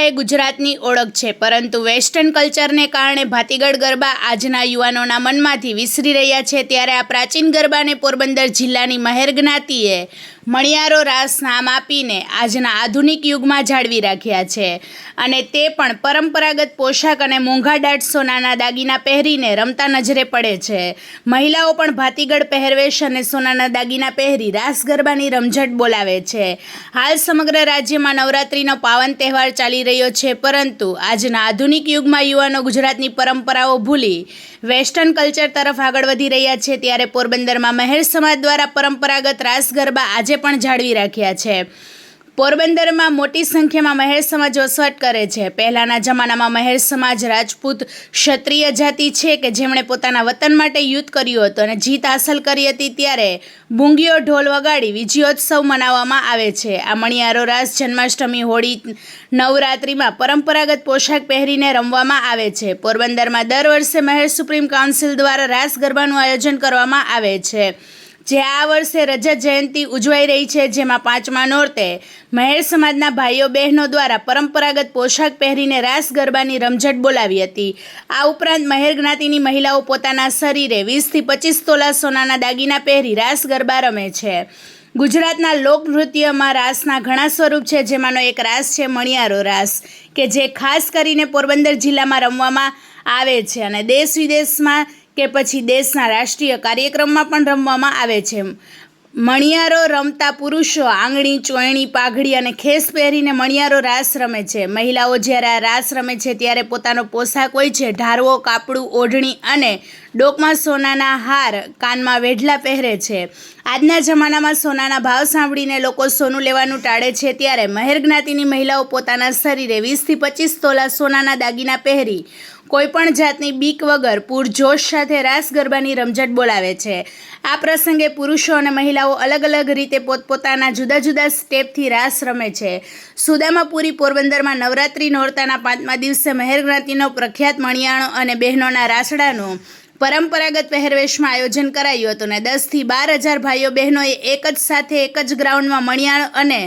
ગરબા એ ગુજરાતની ઓળખ છે, પરંતુ વેસ્ટર્ન કલ્ચરને કારણે ભાતીગળ ગરબા આજના યુવાનોના મનમાંથી વિસરી રહ્યા છે. ત્યારે આ પ્રાચીન ગરબાને પોરબંદર જિલ્લાની મહેર જ્ઞાતિએ મણિયારો રાસ નામ આપીને આજના આધુનિક યુગમાં જાળવી રાખ્યા છે. અને તે પણ પરંપરાગત પોશાક અને મોંઘાદાટ સોનાના દાગીના પહેરીને રમતા નજરે પડે છે. મહિલાઓ પણ ભાતીગળ પહેરવેશ અને સોનાના દાગીના પહેરી રાસ ગરબાની રમઝટ બોલાવે છે. હાલ સમગ્ર રાજ્યમાં નવરાત્રિનો પાવન તહેવાર ચાલી રહ્યો છે, પરંતુ આજના આધુનિક યુગમાં યુવાનો ગુજરાતની પરંપરાઓ ભૂલી વેસ્ટર્ન કલ્ચર તરફ આગળ વધી રહ્યા છે. ત્યારે પોરબંદરમાં મહેર સમાજ દ્વારા પરંપરાગત રાસ ગરબા આજે પણ જાળવી રાખ્યા છે. પોરબંદરમાં મોટી સંખ્યામાં મહેર સમાજ વસવાટ કરે છે. પહેલાંના જમાનામાં મહેર સમાજ રાજપૂત ક્ષત્રિય જાતિ છે કે જેમણે પોતાના વતન માટે યુદ્ધ કર્યું હતું અને જીત હાંસલ કરી હતી ત્યારે ભૂંગીઓ ઢોલ વગાડી વિજયોત્સવ મનાવવામાં આવે છે. આ મણિયારો રાસ જન્માષ્ટમી, હોળી, નવરાત્રિમાં પરંપરાગત પોશાક પહેરીને રમવામાં આવે છે. પોરબંદરમાં દર વર્ષે મહેર સુપ્રીમ કાઉન્સિલ દ્વારા રાસ ગરબાનું આયોજન કરવામાં આવે છે. જે આ વર્ષે રજત જયંતિ ઉજવાઈ રહી છે, જેમાં પાંચમા નોરતે મહેર સમાજના ભાઈઓ બહેનો દ્વારા પરંપરાગત પોશાક પહેરીને રાસ ગરબાની રમઝટ બોલાવી હતી. આ ઉપરાંત મહેર જ્ઞાતિની મહિલાઓ પોતાના શરીરે વીસથી પચીસ તોલા સોનાના દાગીના પહેરી રાસ ગરબા રમે છે. ગુજરાતના લોકનૃત્યમાં રાસના ઘણા સ્વરૂપ છે, જેમાંનો એક રાસ છે, મણિયારો રાસ, કે જે ખાસ કરીને પોરબંદર જિલ્લામાં રમવામાં આવે છે અને દેશ વિદેશમાં કે પછી દેશના રાષ્ટ્રીય કાર્યક્રમમાં પણ રમવામાં આવે છે. મણિયારો રમતા પુરુષો આંગળી, ચોયણી, પાઘડી અને ખેસ પહેરીને મણિયારો રાસ રમે છે. મહિલાઓ જ્યારે આ રાસ રમે છે ત્યારે પોતાનો પોશાક હોય છે. ઢારવો કાપડું, ઓઢણી અને ડોકમાં સોનાના હાર કાનમાં વેઢલા પહેરે છે. આજના જમાનામાં સોનાના ભાવ સાંભળીને લોકો સોનું લેવાનું ટાળે છે ત્યારે મહેર જ્ઞાતિની મહિલાઓ પોતાના શરીરે વીસથી પચીસ તોલા સોનાના દાગીના પહેરી કોઈપણ જાતની બીક વગર પૂરજોશ સાથે રાસ ગરબાની રમઝટ બોલાવે છે. આ પ્રસંગે પુરુષો અને મહિલાઓ અલગ અલગ રીતે પોતપોતાના જુદા જુદા સ્ટેપથી રાસ રમે છે. સુદામાપુરી પોરબંદરમાં નવરાત્રિ નોરતાના પાંચમા દિવસે મહેર જ્ઞાતિનો પ્રખ્યાત મણિયાણો અને બહેનોના રાસડાનું પરંપરાગત પહેરવેશમાં આયોજન કરાયું હતું અને દસથી બાર હજાર ભાઈઓ બહેનોએ એક જ સાથે એક જ ગ્રાઉન્ડમાં મણિયાળ અને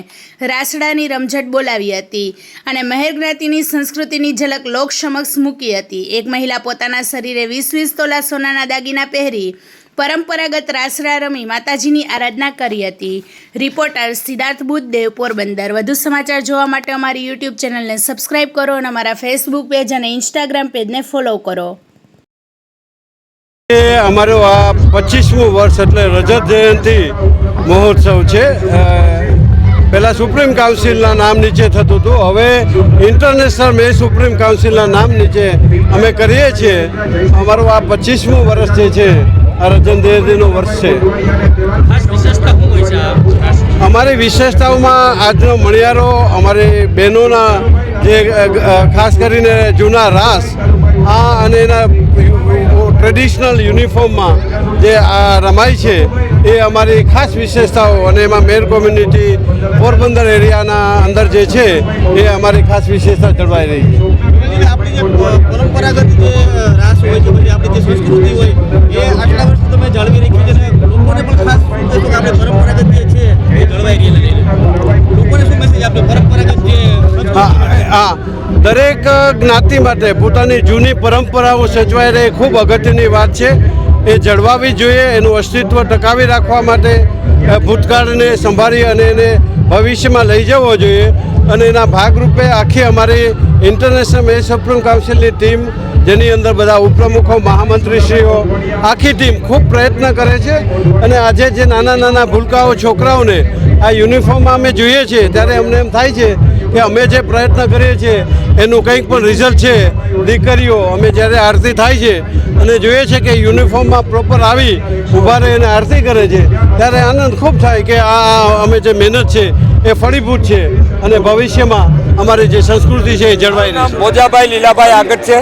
રાસડાની રમઝટ બોલાવી હતી અને મહેર જ્ઞાતિની સંસ્કૃતિની ઝલક લોક સમક્ષ મૂકી હતી. એક મહિલા પોતાના શરીરે વીસ વીસ તોલા સોનાના દાગીના પહેરી પરંપરાગત રાસડા રમી માતાજીની આરાધના કરી હતી. રિપોર્ટર સિદ્ધાર્થ બુદ્ધદેવ પોરબંદર વધુ સમાચાર જોવા માટે અમારી યુટ્યુબ ચેનલને સબસ્ક્રાઇબ કરો અને અમારા ફેસબુક પેજ અને ઇન્સ્ટાગ્રામ પેજને ફોલો કરો. એ અમારું આ પચીસમું વર્ષ એટલે રજત જયંતિ મહોત્સવ છે. પહેલાં સુપ્રીમ કાઉન્સિલના નામ નીચે થતું હતું. હવે ઇન્ટરનેશનલ મે સુપ્રીમ કાઉન્સિલના નામ નીચે અમે કરીએ છીએ. અમારું આ પચીસમું વર્ષ જે છે આ રજત જયંતિનું વર્ષ છે? અમારી વિશેષતાઓમાં આજનો મણિયારો અમારી બહેનોના જે ખાસ કરીને જૂના રાસ આ અને એના ટ્રેડિશનલ યુનિફોર્મમાં જે આ રમાય છે એ અમારી ખાસ વિશેષતાઓ અને એમાં મેર કોમ્યુનિટી પોરબંદર એરિયાના અંદર જે છે એ અમારી ખાસ વિશેષતા જળવાઈ રહી છે. આપણી જે પરંપરાગત જે રાસ હોય છે પછી આપણી જે સંસ્કૃતિ હોય એ આટલા વર્ષથી તમે જાળવી રાખી છે લોકોને પણ ખાસ કે આપણે પરંપરાગત જે છે એ જળવાઈ રહી લોકોને શું મેસેજ આપણે પરંપરાગત જે હા હા. દરેક જ્ઞાતિ માટે પોતાની જૂની પરંપરાઓ સચવાઈ રહે ખૂબ અગત્યની વાત છે. એ જળવાવી જોઈએ, એનું અસ્તિત્વ ટકાવી રાખવા માટે ભૂતકાળને સંભાળી અને એને ભવિષ્યમાં લઈ જવો જોઈએ. અને એના ભાગરૂપે આખી અમારી ઇન્ટરનેશનલ મેચ સુપ્રીમ કાઉન્સિલની ટીમ, જેની અંદર બધા ઉપપ્રમુખો, મહામંત્રીશ્રીઓ, આખી ટીમ ખૂબ પ્રયત્ન કરે છે. અને આજે જે નાના નાના ભૂલકાઓ છોકરાઓને આ યુનિફોર્મમાં અમે જોઈએ છીએ, ત્યારે અમને એમ થાય છે કે અમે જે પ્રયત્ન કરીએ છીએ એનું કંઈક પણ રિઝલ્ટ છે દીકરીઓ અમે જ્યારે આરતી થાય છે અને જોઈએ છે કે યુનિફોર્મમાં પ્રોપર આવી ઊભા રહી અને આરતી કરે છે ત્યારે આનંદ ખૂબ થાય કે આ અમે જે મહેનત છે એ ફળીભૂત છે અને ભવિષ્યમાં અમારી જે સંસ્કૃતિ છે એ જળવાઈ રહેશે. મોજાભાઈ લીલાભાઈ આગળ છે.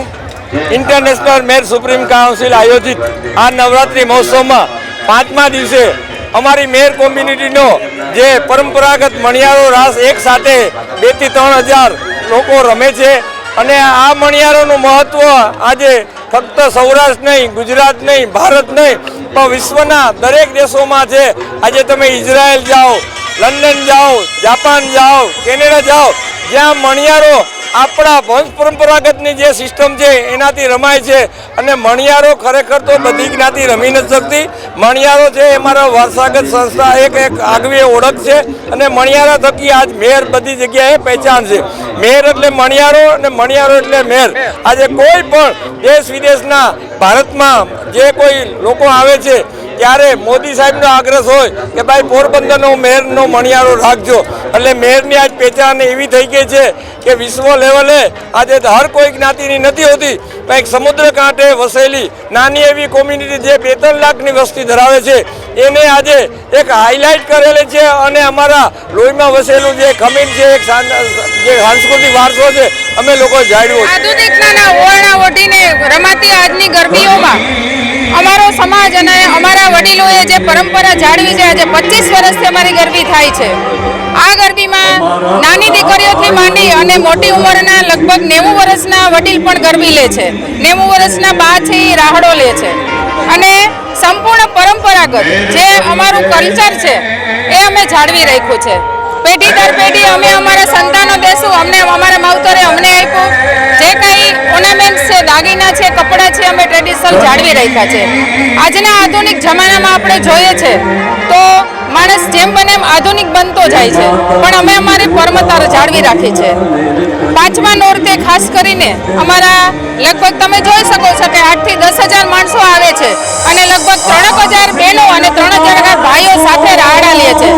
ઇન્ટરનેશનલ મેર સુપ્રીમ કાઉન્સિલ આયોજિત આ નવરાત્રિ મહોત્સવમાં પાંચમા દિવસે અમારી મેર કોમ્યુનિટીનો જે પરંપરાગત મણિયારો રાસ એક સાથે બેથી ત્રણ હજાર લોકો રમે છે અને આ મણિયારોનું મહત્ત્વ આજે ફક્ત સૌરાષ્ટ્ર નહીં, ગુજરાત નહીં, ભારત નહીં, પણ વિશ્વના દરેક દેશોમાં છે. આજે તમે ઇઝરાયલ જાઓ, લંડન જાઓ, જાપાન જાઓ, કેનેડા જાઓ, જ્યાં મણિયારો આપણા વંશ પરંપરાગતની જે સિસ્ટમ છે, એનાથી રમાય છે. અને મણિયારો ખરેખર તો બધી જ્ઞાતિ રમી નથી શકતી. મણિયારો છે એ મારા વારસાગત સંસ્થા, એક એક આગવી ઓળખ છે. અને મણિયારા થકી આજ મેર બધી જગ્યાએ પહેચાન છે. મેર એટલે મણિયારો અને મણિયારો એટલે મેર. આજે કોઈ પણ દેશ વિદેશના ભારતમાં જે કોઈ લોકો આવે છે ત્યારે મોદી સાહેબનો આગ્રહ હોય કે ભાઈ પોરબંદરનો મેયરનો મણિયારો રાખજો. એટલે મેયરની આજ પહેચાન એવી થઈ ગઈ છે કે વિશ્વ લેવલે આજે હર કોઈ જ્ઞાતિની નથી હોતી, પણ એક સમુદ્ર કાંઠે વસેલી નાની એવી કોમ્યુનિટી જે બે ત્રણ લાખની વસ્તી ધરાવે છે, એને આજે એક હાઇલાઇટ કરેલી છે અને અમારા લોહીમાં વસેલું જે ખમીર છે, એક જે સાંસ્કૃતિક વારસો છે, અમે લોકો જાળવ્યો છે. ઓઢીને રમાતી આજની ગરબીઓમાં અમારો સમાજ અને અમારા વડીલોએ જે પરંપરા જાળવી છે, આજે પચીસ વર્ષથી અમારી ગરબી થાય છે. આ ગરબીમાં નાની દીકરીઓથી માંડી અને મોટી ઉંમરના લગભગ નેવું વર્ષના વડીલ પણ ગરબી લે છે. નેવું વર્ષના બા છે એ રાહડો લે છે. અને સંપૂર્ણ પરંપરાગત જે અમારું કલ્ચર છે, એ અમે જાળવી રાખ્યું છે. પેઢી દર પેઢી અમે અમારા સંતાનો દેશું અમને અમારા માવતરે અમને આપ્યું. જે કંઈ ઓર્નામેન્ટ્સ છે, દાગીના છે, કપડાં છે, અમે ટ્રેડિશનલ જાળવી રાખ્યા છે. આજના આધુનિક જમાનામાં આપણે જોઈએ છે, તો માણસ જેમ બને એમ આધુનિક બનતો જાય છે. પણ અમે અમારી પરમતાર જાળવી રાખી છે. પાંચમા નોરતે ખાસ કરીને અમારા લગભગ તમે જોઈ શકો છો કે આઠથી દસ હજાર માણસો આવે છે અને લગભગ ત્રણક હજાર બહેનો અને ત્રણ હજાર ભાઈઓ સાથે રાહડા લે છે.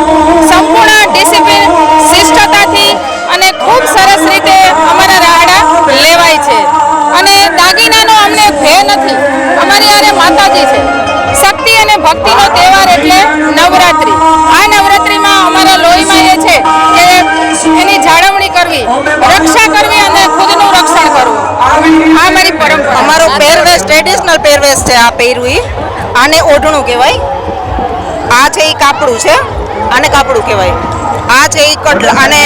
સંપૂર્ણ ડિસિપ્લિન, શિષ્ટતાથી અને ખૂબ સરસ રીતે અમારા રાહડા લેવાય છે. અને દાગીનાનો અમને ભય નથી. અમારી આરે માતાજી છે. શક્તિ અને ભક્તિનો તહેવાર એટલે નવરાત્રિ. આ નવરાત્રિમાં અમારા લોહીમાં એ છે કે એની જાળવણી કરવી, રક્ષા કરવી અને ખુદનું રક્ષણ કરવું. આ મારી પરંપરા. અમારો પહેરવેશ ટ્રેડિશનલ પહેરવેશ છે આ પહેરવી આને ઓઢણું કહેવાય. આ છે એ કાપડું છે. આને કાપડું કહેવાય. આ છે એ કડલા, આને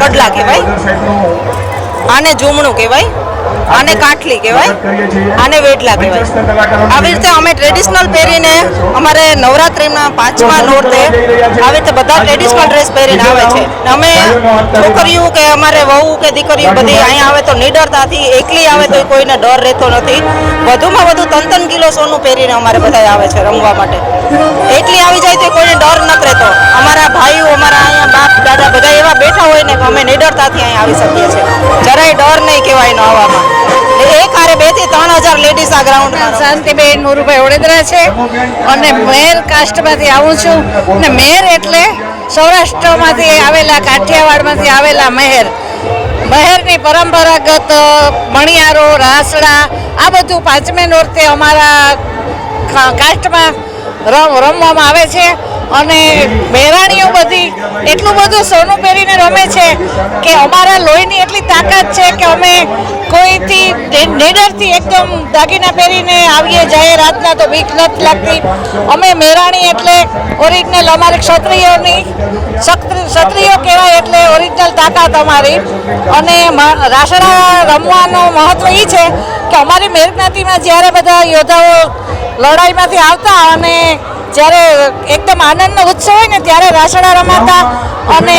કડલા કહેવાય. આને જુમણું કહેવાય. આને કાઠલી કહેવાય. આને વેટલા કહેવાય. આવી રીતે અમે ટ્રેડિશનલ પહેરીને અમારે નવરાત્રિના પાંચમા નોરતે આવી રીતે બધા ટ્રેડિશનલ ડ્રેસ પહેરીને આવે છે. ને અમે છોકરીઓ કે અમારે વહુ કે દીકરીઓ બધી અહીંયા આવે તો નિડરતાથી એકલી આવે તો કોઈને ડર રહેતો નથી. વધુમાં વધુ ત્રણ ત્રણ કિલો સોનું પહેરીને અમારે બધા આવે છે રમવા માટે. એકલી આવી જાય તો કોઈને ડર નથી રહેતો. અમારા ભાઈઓ અમારા અહીંયા બાપ દાદા બધા એવા બેઠા હોય ને કે અમે નિડરતાથી અહીંયા આવી શકીએ છીએ. જરાય ડર નહીં કહેવાય એનો આવવામાં એક હારે બેથી ત્રણ હજાર લેડીઝ આ ગ્રાઉન્ડમાં શાંતિબેન મોરુભાઈ ઓડેદરા છે અને મેર કાસ્ટમાંથી આવું છું. અને મેર એટલે સૌરાષ્ટ્રમાંથી આવેલા કાઠિયાવાડમાંથી આવેલા મહેર. મહેરની પરંપરાગત મણિયારો રાસડા આ બધું પાંચમે નોરતે અમારા કાસ્ટમાં રમ રમવામાં આવે છે. અને બહેરાણીઓ બધી એટલું બધું સોનું પહેરીને રમે છે કે અમારા લોહીની એટલી તાકાત છે કે અમે કોઈથી નિડરથી એકદમ દાગીના પહેરીને આવીએ જઈએ રાતના તો બીક નથી લાગતી. અમે મહેરાણી એટલે ઓરિજિનલ અમારી ક્ષત્રિયોની ક્ષત્રિયો કહેવાય એટલે ઓરિજિનલ તાકાત અમારી. અને રાસડા રમવાનું મહત્વ એ છે કે અમારી મેર જ્ઞાતિમાં જ્યારે બધા યોદ્ધાઓ લડાઈમાંથી આવતા અને જ્યારે એકદમ આનંદનો ઉત્સવ હોય ને ત્યારે રાસડા રમાતા અને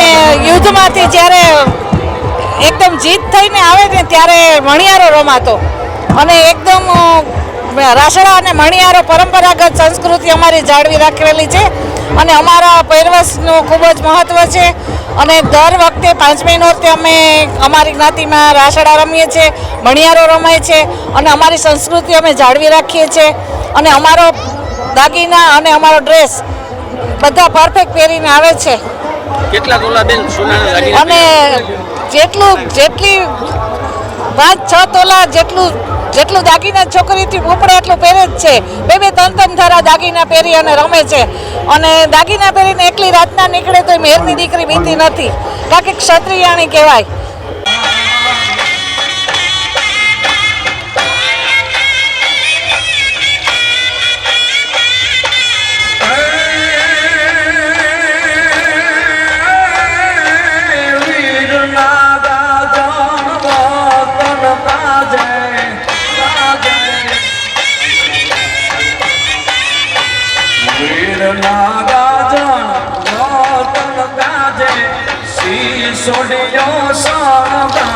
યુદ્ધમાંથી જ્યારે એકદમ જીત થઈને આવે ને ત્યારે મણિયારો રમાતો. અને એકદમ રાસડા અને મણિયારો પરંપરાગત સંસ્કૃતિ અમારી જાળવી રાખેલી છે અને અમારા પહેરવેશનું ખૂબ જ મહત્ત્વ છે. અને દર વખતે પાંચમી નોરતે અમે અમારી જ્ઞાતિમાં રાસડા રમીએ છીએ, મણિયારો રમાય છે અને અમારી સંસ્કૃતિ અમે જાળવી રાખીએ છીએ. અને અમારો દાગીના અને અમારો ડ્રેસ બધા પરફેક્ટ પહેરીને આવે છે. કેટલા તોલા બેન સોનાના દાગીના અને જેટલું જેટલી પાંચ છ તોલા જેટલું જેટલું દાગીના છોકરીથી ઉપડે એટલું પહેરે જ છે. બે બે ત્રણ ત્રણ ધારા દાગીના પહેરી અને રમે છે. અને દાગીના પહેરીને એકલી રાતના નીકળે તો મેરની દીકરી બીતી નથી. કારણ કે ક્ષત્રિયાણી કહેવાય. সোডিও সারা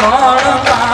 એવા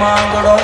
માંગડો